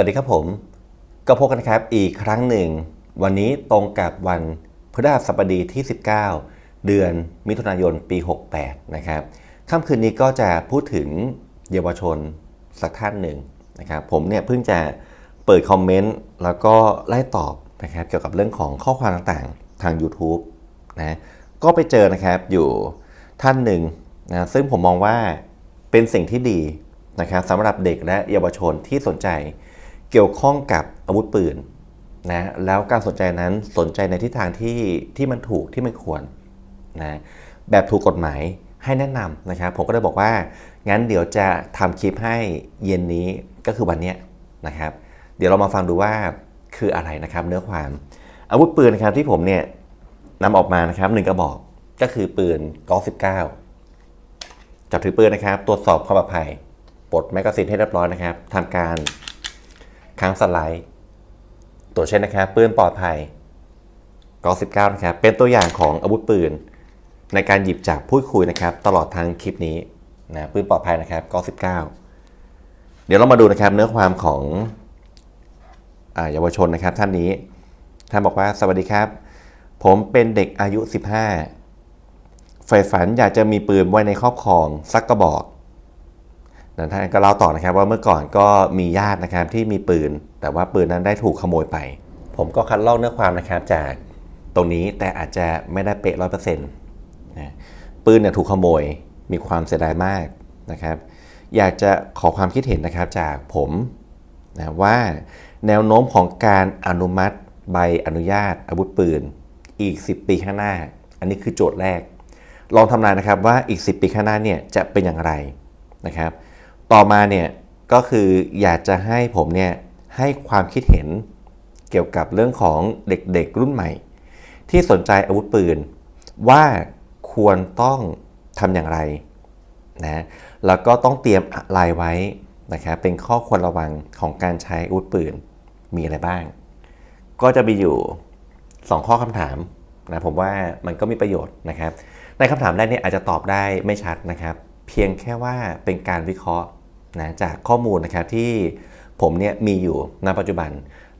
วัสดีครับผม ก็พบกันครับอีกครั้งหนึ่ง วันนี้ตรงกับวันพฤหัสบดีที่ 19 เดือนมิถุนายนปี 68 นะครับค่ำคืนนี้ก็จะพูดถึงเยาวชนสักท่านหนึ่งนะครับผมเนี่ยเพิ่งจะเปิดคอมเมนต์แล้วก็ไล่ตอบนะครับเกี่ยวกับเรื่องของข้อความต่างๆ ทาง YouTube นะก็ไปเจอนะครับอยู่ท่านหนึ่งนะซึ่งผมมองว่าเป็นสิ่งที่ดีนะครับสำหรับเด็กและเยาวชนที่สนใจ เกี่ยวข้องกับอาวุธปืนนะแล้วการสนใจนั้นสนใจในทิศทางที่ที่มันถูกที่มันควรนะแบบถูกกฎหมายให้แนะนำนะครับ ผมก็เลยบอกว่า งั้นเดี๋ยวจะทำคลิปให้เย็นนี้ก็คือวันนี้นะครับ เดี๋ยวเรามาฟังดูว่าคืออะไรนะครับ เนื้อความอาวุธปืนนะครับที่ผมเนี่ยนำออกมานะครับหนึ่งกระบอกก็คือปืนกอล์ฟ19จับถือปืนนะครับ ตรวจสอบความปลอดภัยปลดแมกกาซีนให้เรียบร้อยนะครับทำการ ค้างสไลด์ ตัวเช่นนะครับปืนปลอดภัยกอ19นะครับเป็นตัวอย่างของอาวุธปืน ในการหยิบจับพูดคุยนะครับ ตลอดทางคลิปนี้นะปืนปลอดภัยนะครับกอ19เดี๋ยวเรามาดูนะครับเนื้อความของอาเยาวชนนะครับ ท่านนี้ท่านบอกว่าสวัสดีครับ ผมเป็นเด็กอายุ 15ใฝ่ฝันอยากจะมีปืนไว้ในครอบครองสักกระบอก นะท่านก็เล่าต่อนะครับว่าเมื่อก่อนก็มีญาตินะครับที่มีปืน แต่ว่าปืนนั้นได้ถูกขโมยไป ผมก็คัดลอกเนื้อความนะครับจากตรงนี้แต่อาจจะไม่ได้เป๊ะร้อยเปอร์เซ็นต์ปืนเนี่ยถูกขโมยมีความเสียดายมากนะครับ อยากจะขอความคิดเห็นนะครับจากผมนะว่าแนวโน้มของการอนุมัติใบอนุญาตอาวุธปืน อีก 10 ปีข้างหน้า อันนี้คือโจทย์แรก ลองทำนายนะครับว่าอีก 10 ปีข้างหน้าเนี่ยจะเป็นอย่างไรนะครับ ต่อมาเนี่ยก็คืออยากจะให้ผมเนี่ยให้ความคิดเห็นเกี่ยวกับเรื่องของเด็กๆรุ่นใหม่ ที่สนใจอาวุธปืน ว่าควรต้องทำอย่างไรนะแล้วก็ต้องเตรียมอะไรไว้นะครับเป็นข้อควรระวังของการใช้อาวุธปืนมีอะไรบ้าง ก็จะมีอยู่ 2 ข้อคำถามนะผมว่ามันก็มีประโยชน์นะครับ ในคำถามแรกเนี่ยอาจจะตอบได้ไม่ชัดนะครับ เพียงแค่ว่าเป็นการวิเคราะห์ นะจากข้อมูลนะครับที่ผมเนี่ยมีอยู่ณปัจจุบัน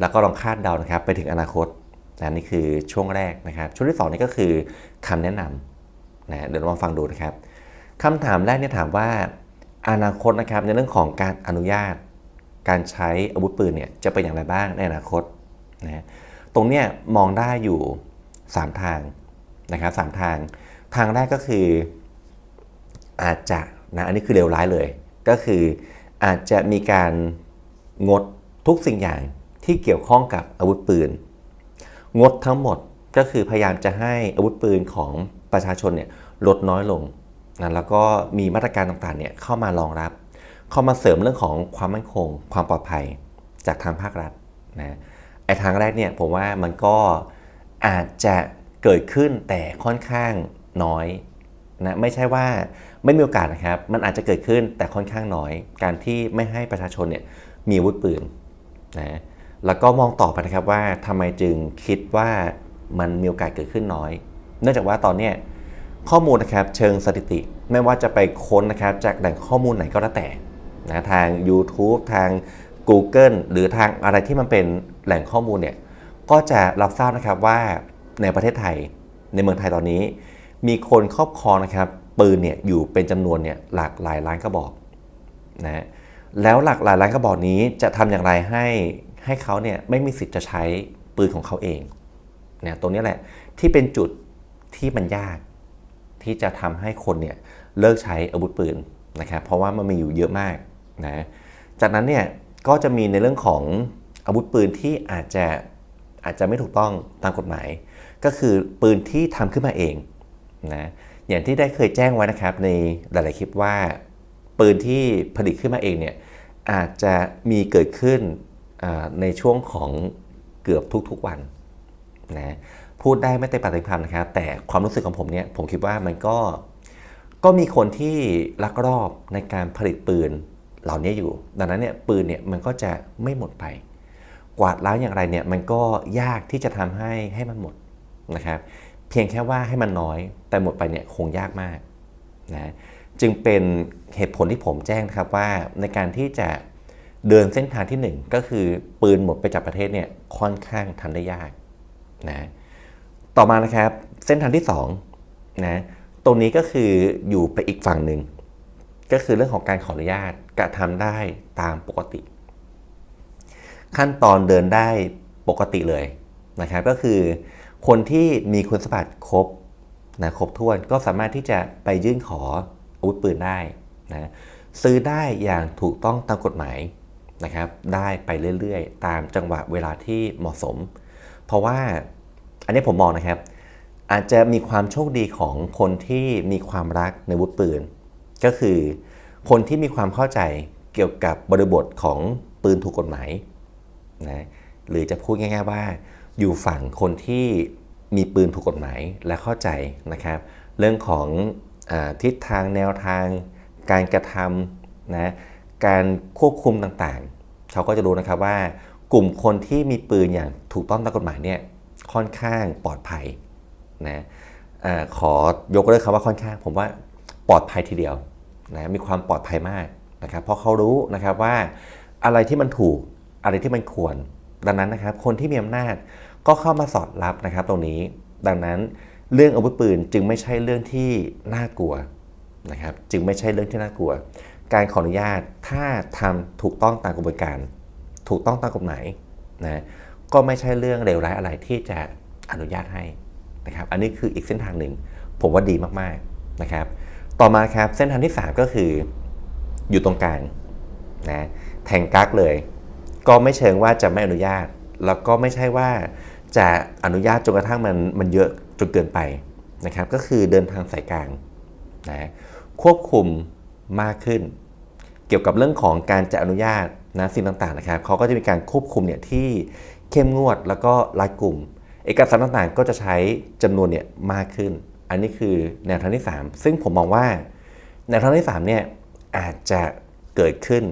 แล้วก็ลองคาดเดานะครับไปถึงอนาคตนะนี่คือช่วงแรกนะครับ ช่วงที่2นี่ก็คือคำแนะนำนะเดี๋ยวเรามาฟังดูนะครับคำถามแรกเนี่ยถามว่าอนาคตนะครับในเรื่องของการอนุญาต การใช้อาวุธปืนเนี่ยจะเป็นอย่างไรบ้างในอนาคตนะตรงเนี้ยมองได้อยู่ 3 ทางนะครับสทาง ทางแรกก็คือ อาจจะนะอันนี้คือเลวร้ายเลย ก็คืออาจจะมีการงดทุกสิ่งอย่างที่เกี่ยวข้องกับอาวุธปืน งดทั้งหมดก็คือพยายามจะให้อาวุธปืนของประชาชนเนี่ยลดน้อยลงนะแล้วก็มีมาตรการต่างๆเนี่ยเข้ามารองรับ เข้ามาเสริมเรื่องของความมั่นคง ความปลอดภัยจากทางภาครัฐนะไอ้ทางแรกเนี่ยผมว่ามันก็อาจจะเกิดขึ้นแต่ค่อนข้างน้อยนะไม่ใช่ว่า ไม่มีโอกาสนะครับ มันอาจจะเกิดขึ้นแต่ค่อนข้างน้อย การที่ไม่ให้ประชาชนเนี่ยมีอาวุธปืนนะแล้วก็มองต่อไปนะครับว่าทำไมจึงคิดว่ามันมีโอกาสเกิดขึ้นน้อย เนื่องจากว่าตอนเนี้ยข้อมูลนะครับเชิงสถิติ ไม่ว่าจะไปค้นนะครับจากแหล่งข้อมูลไหนก็แล้วแต่นะทาง YouTube ทาง Google หรือทางอะไรที่มันเป็นแหล่งข้อมูลเนี่ยก็จะรับทราบนะครับว่าในประเทศไทยในเมืองไทยตอนนี้ มีคนครอบครองนะครับ ปืนเนี่ยอยู่เป็นจำนวนเนี่ยหลากหลายล้านกระบอกนะแล้วหลากหลายล้านกระบอกนี้จะทำอย่างไรให้ให้เขาเนี่ยไม่มีสิทธิ์จะใช้ปืนของเขาเองเนี่ยตรงนี้แหละที่เป็นจุดที่มันยากที่จะทำให้คนเนี่ยเลิกใช้อาวุธปืนนะครับเพราะว่ามันมีอยู่เยอะมากนะจากนั้นเนี่ยก็จะมีในเรื่องของอาวุธปืนที่อาจจะอาจจะไม่ถูกต้องตามกฎหมาย ก็คือปืนที่ทำขึ้นมาเองนะ อย่างที่ได้เคยแจ้งไว้นะครับในหลาย ๆ คลิปว่า ปืนที่ผลิตขึ้นมาเองเนี่ยอาจจะมีเกิดขึ้นในช่วงของเกือบทุก ๆ วันนะพูดได้ไม่เต็มปากเต็มคำนะครับ แต่ความรู้สึกของผมเนี่ยผมคิดว่ามันก็ก็มีคนที่ลักลอบในการผลิตปืนเหล่านี้อยู่ ดังนั้นเนี่ยปืนเนี่ยมันก็จะไม่หมดไป กวาดล้างอย่างไรเนี่ยมันก็ยากที่จะทำให้ให้มันหมดนะครับ เพียงแค่ว่าให้มันน้อยแต่หมดไปเนี่ยคงยากมากนะจึงเป็นเหตุผลที่ผมแจ้งครับว่าในการที่จะเดินเส้นทางที่หนึ่งก็คือปืนหมดไปจากประเทศเนี่ยค่อนข้างทันได้ยากนะต่อมานะครับเส้นทางที่สองนะตรงนี้ก็คืออยู่ไปอีกฝั่งหนึ่งก็คือเรื่องของการขออนุญาตกระทำได้ตามปกติ ขั้นตอนเดินได้ปกติเลยนะครับ ก็คือ คนที่มีคุณสมบัติครบนะครบถ้วนก็สามารถที่จะไปยื่นขออาวุธปืนได้นะซื้อได้อย่างถูกต้องตามกฎหมายนะครับได้ไปเรื่อยๆ ตามจังหวะเวลาที่เหมาะสม เพราะว่าอันนี้ผมมองนะครับ อาจจะมีความโชคดีของคนที่มีความรักในวุธปืน ก็คือคนที่มีความเข้าใจเกี่ยวกับบริบทของปืนถูกกฎหมายนะหรือจะพูดง่าย ๆว่า อยู่ฝั่งคนที่มีปืนถูกกฎหมายและเข้าใจนะครับ เรื่องของอทิศทางแนวทาง การกระทำนะการควบคุมต่างๆ เขาก็จะรู้นะครับว่ากลุ่มคนที่มีปืนอย่างถูกต้องตามกฎหมายเนี่ยค่อนข้างปลอดภัยนะอะขอยกเลิกคำว่าค่อนข้าง ผมว่าปลอดภัยทีเดียวนะมีความปลอดภัยมากนะครับ เพราะเขารู้นะครับว่าอะไรที่มันถูกอะไรที่มันควร ดังนั้นนะครับ คนที่มีอำนาจ ก็เข้ามาสอดรับนะครับตรงนี้ ดังนั้นเรื่องอาวุธปืนจึงไม่ใช่เรื่องที่น่ากลัวนะครับ จึงไม่ใช่เรื่องที่น่ากลัว การขออนุญาตถ้าทำถูกต้องตามกระบวนการ ถูกต้องตามกฎหมายนะก็ไม่ใช่เรื่องเลวร้ายอะไรที่จะอนุญาตให้นะครับ อันนี้คืออีกเส้นทางหนึ่ง ผมว่าดีมากๆนะครับ ต่อมาครับเส้นทางที่ 3 ก็คืออยู่ตรงกลางนะแทงกักเลย ก็ไม่เชิงว่าจะไม่อนุญาต แล้วก็ไม่ใช่ว่า จะอนุญาตจนกระทั่งมันมันเยอะจนเกินไปนะครับก็คือเดินทางสายกลางนะควบคุมมากขึ้น เกี่ยวกับเรื่องของการจะอนุญาตนะสิ่งต่างๆนะครับเขาก็จะมีการควบคุมเนี่ยที่เข้มงวดแล้วก็รัดกลุ่ม เอกสารต่างๆ ก็จะใช้จำนวนเนี่ยมากขึ้น อันนี้คือแนวทางที่ 3 ซึ่งผมมองว่าแนวทางที่3เนี่ยอาจจะเกิดขึ้น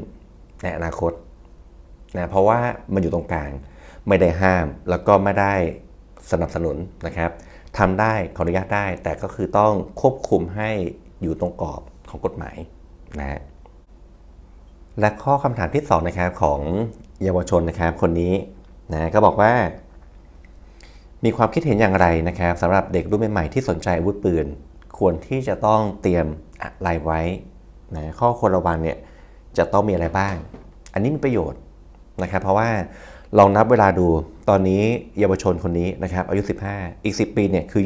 ในอนาคตนะเพราะว่ามันอยู่ตรงกลาง ไม่ได้ห้าม แล้วก็ไม่ได้สนับสนุนนะครับทำได้ขออนุญาตได้ แต่ก็คือต้องควบคุมให้อยู่ตรงกรอบของกฎหมายนะและข้อคำถามที่2นะครับของเยาวชนนะครับคนนี้นะก็บอกว่า มีความคิดเห็นอย่างไรนะครับสำหรับเด็กรุ่นใหม่ๆที่สนใจอาวุธปืน ควรที่จะต้องเตรียมอะไรไว้นะข้อควรระวังเนี่ยจะต้องมีอะไรบ้าง อันนี้มีประโยชน์นะครับ เพราะว่า ลองนับเวลาดูตอนนี้เยาวชนคนนี้นะครับอายุ 15 อีก 10 ปีเนี่ยคือ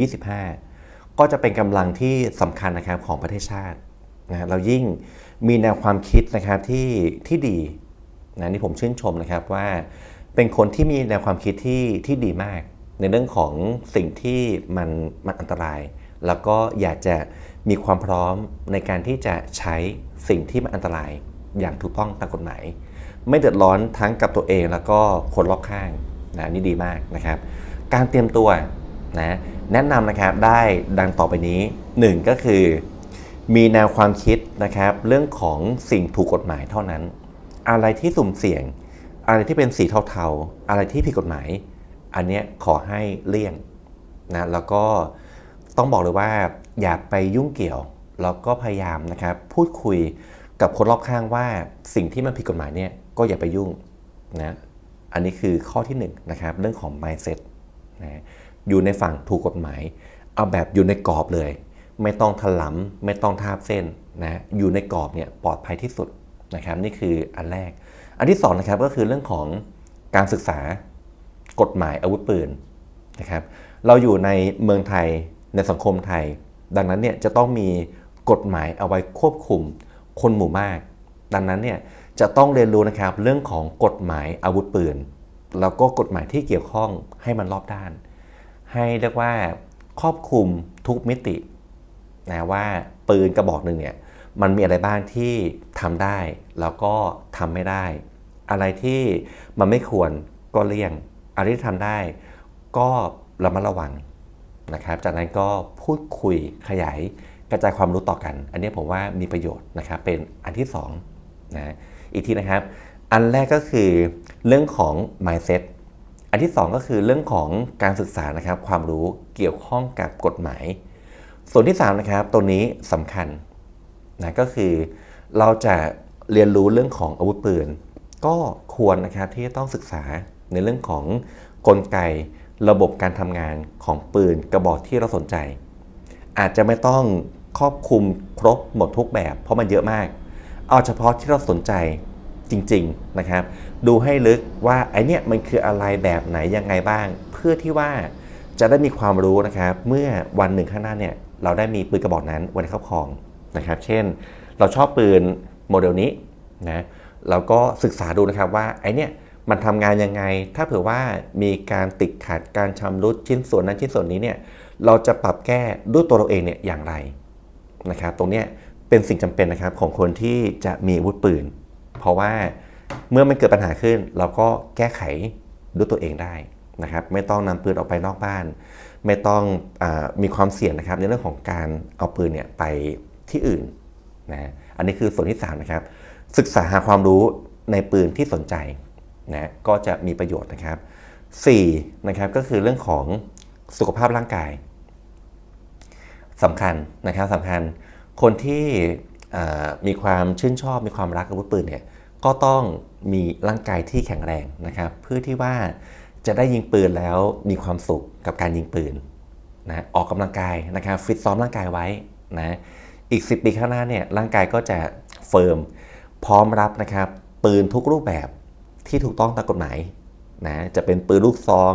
25 ก็จะเป็นกำลังที่สำคัญนะครับของประเทศชาตินะเรายิ่งมีแนวความคิดนะครับที่ที่ดีนะนี่ผมชื่นชมนะครับว่าเป็นคนที่มีแนวความคิดที่ที่ดีมาก ในเรื่องของสิ่งที่มันมันอันตราย แล้วก็อยากจะมีความพร้อมในการที่จะใช้สิ่งที่มันอันตรายอย่างถูกต้องตามกฎหมาย ไม่เดือดร้อนทั้งกับตัวเองแล้วก็คนรอบข้างนะนี่ดีมากนะครับ การเตรียมตัวนะแนะนำนะครับได้ดังต่อไปนี้ 1 ก็คือ มีแนวความคิดนะครับ เรื่องของสิ่งถูกกฎหมายเท่านั้น อะไรที่สุ่มเสี่ยง อะไรที่เป็นสีเทาๆ อะไรที่ผิดกฎหมาย อันเนี้ยขอให้เลี่ยงนะแล้วก็ต้องบอกเลยว่าอย่าไปยุ่งเกี่ยวแล้วก็พยายามนะครับ พูดคุยกับคนรอบข้างว่าสิ่งที่มันผิดกฎหมายเนี่ย ก็อย่าไปยุ่งนะอันนี้คือข้อที่1นนะครับเรื่องของ mindset นะอยู่ในฝั่งถูกกฎหมาย เอาแบบอยู่ในกรอบเลย ไม่ต้องถลำไม่ต้องทาบเส้นนะอยู่ในกรอบเนี่ยปลอดภัยที่สุดนะครับนี่คืออันแรก อันที่2นะครับก็คือเรื่องของการศึกษากฎหมายอาวุธปืนนะครับเราอยู่ในเมืองไทยในสังคมไทย ดังนั้นเนี่ยจะต้องมีกฎหมายเอาไว้ควบคุมคนหมู่มาก ดังนั้นเนี่ย จะต้องเรียนรู้นะครับเรื่องของกฎหมายอาวุธปืน แล้วก็กฎหมายที่เกี่ยวข้องให้มันรอบด้าน ให้เรียกว่าครอบคลุมทุกมิตินะว่าปืนกระบอกหนึ่งเนี่ยมันมีอะไรบ้างที่ทำได้ แล้วก็ทำไม่ได้ อะไรที่มันไม่ควรก็เลี่ยงอะไรที่ทำได้ ก็ระมัดระวังนะครับ จากนั้นก็พูดคุยขยายกระจายความรู้ต่อกัน อันนี้ผมว่ามีประโยชน์นะครับเป็นอันที่2นะ อีกทีนะครับ อันแรกก็คือเรื่องของ mindset อันที่ 2 ก็คือเรื่องของการศึกษานะครับความรู้เกี่ยวข้องกับกฎหมาย ส่วนที่ 3 นะครับ ตัวนี้สำคัญนะก็คือเราจะเรียนรู้เรื่องของอาวุธปืน ก็ควรนะครับที่จะต้องศึกษาในเรื่องของกลไกระบบการทำงานของปืนกระบอกที่เราสนใจ อาจจะไม่ต้องครอบคลุมครบหมดทุกแบบ เพราะมันเยอะมาก เอาเฉพาะที่เราสนใจจริงๆนะครับ ดูให้ลึกว่าไอเนี้ยมันคืออะไรแบบไหนยังไงบ้าง เพื่อที่ว่าจะได้มีความรู้นะครับ เมื่อวันหนึ่งข้างหน้าเนี่ยเราได้มีปืนกระบอกนั้นไว้ในครอบครองนะครับ เช่น เราชอบปืนโมเดลนี้นะเราก็ศึกษาดูนะครับว่าไอเนี้ยมันทำงานยังไง ถ้าเผื่อว่ามีการติดขัดการชำรุดชิ้นส่วนนั้นชิ้นส่วนนี้เนี่ย เราจะปรับแก้ด้วยตัวเราเองเนี่ยอย่างไรนะครับ ตรงเนี้ย เป็นสิ่งจำเป็นนะครับของคนที่จะมีอาวุธปืน เพราะว่าเมื่อมันเกิดปัญหาขึ้น เราก็แก้ไขด้วยตัวเองได้นะครับ ไม่ต้องนำปืนออกไปนอกบ้าน ไม่ต้องอมีความเสี่ยงนะครับ ในเรื่องของการเอาปืนเนี่ยไปที่อื่นนะอันนี้คือส่วนที่3นะครับศึกษาหาความรู้ในปืนที่สนใจนะก็จะมีประโยชน์นะครับ4นะครับก็คือเรื่องของสุขภาพร่างกายสำคัญนะครับสำคัญ คนที่มีความชื่นชอบมีความรักอาวุธปืนเนี่ยก็ต้องมีร่างกายที่แข็งแรงนะครับเพื่อที่ว่าจะได้ยิงปืนแล้วมีความสุขกับการยิงปืนนะออกกำลังกายนะครับฟิตซ้อมร่างกายไว้นะอีก 10 ปีข้างหน้าเนี่ยร่างกายก็จะเฟิร์มพร้อมรับนะครับปืนทุกรูปแบบที่ถูกต้องตามกฎหมายนะจะเป็นปืนลูกซอง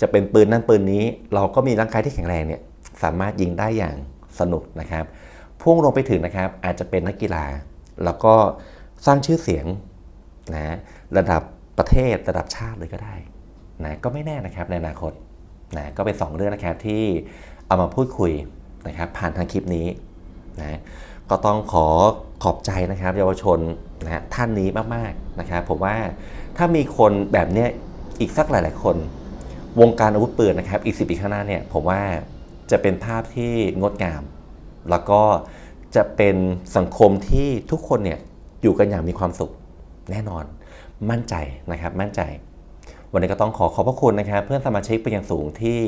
จะเป็นปืนนั่นปืนนี้ เราก็มีร่างกายที่แข็งแรงเนี่ยสามารถยิงได้อย่างสนุกนะครับ พุ่งลงไปถึงนะครับ อาจจะเป็นนักกีฬา แล้วก็สร้างชื่อเสียงนะระดับประเทศระดับชาติเลยก็ได้นะก็ไม่แน่นะครับในอนาคตนะก็เป็น 2 เรื่องนะครับที่เอามาพูดคุยนะครับผ่านทางคลิปนี้นะก็ต้องขอขอบใจนะครับ เยาวชนนะท่านนี้มากๆนะครับผมว่าถ้ามีคนแบบเนี้ยอีกสักหลาย ๆ คน วงการอาวุธปืนนะครับ อีกสิปีข้างหน้าเนี่ยผมว่าจะเป็นภาพที่งดงาม แล้วก็จะเป็นสังคมที่ทุกคนเนี่ยอยู่กันอย่างมีความสุขแน่นอน มั่นใจนะครับ มั่นใจ วันนี้ก็ต้องขอขอบพระคุณนะครับ เพื่อนสมาชิกเป็นอย่างสูงที่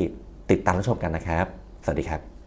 ติดตามรับชมกันนะครับ สวัสดีครับ